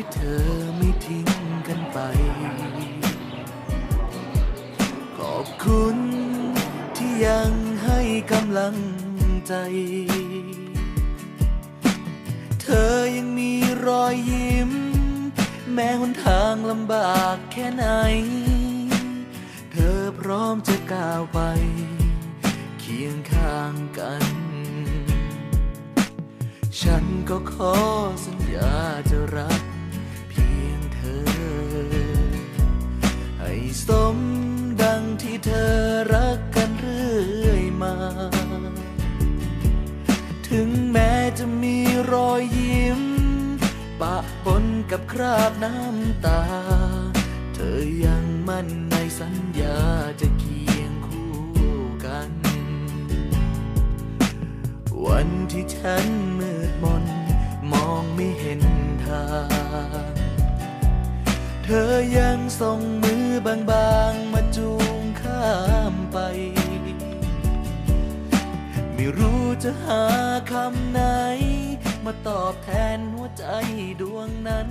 ที่เธอไม่ทิ้งกันไป ขอบคุณที่ยังให้กำลังใจ เธอยังมีรอยยิ้ม แม้หนทางลำบากแค่ไหน เธอพร้อมจะก้าวไป เคียงข้างกัน ฉันก็ขอสัญญาจะรัก เธอรักกันเรื่อยมา ถึงแม้จะมีรอยยิ้ม ปะปนกับคราบน้ำตา เธอยังมั่นในสัญญาจะเคียงคู่กัน วันที่ฉันมืดมน มองไม่เห็นทางเธอยังส่งมือบางๆมาจูามไป ไม่รู้จะหาคำไหน มาตอบแทนหัวใจดวงนั้น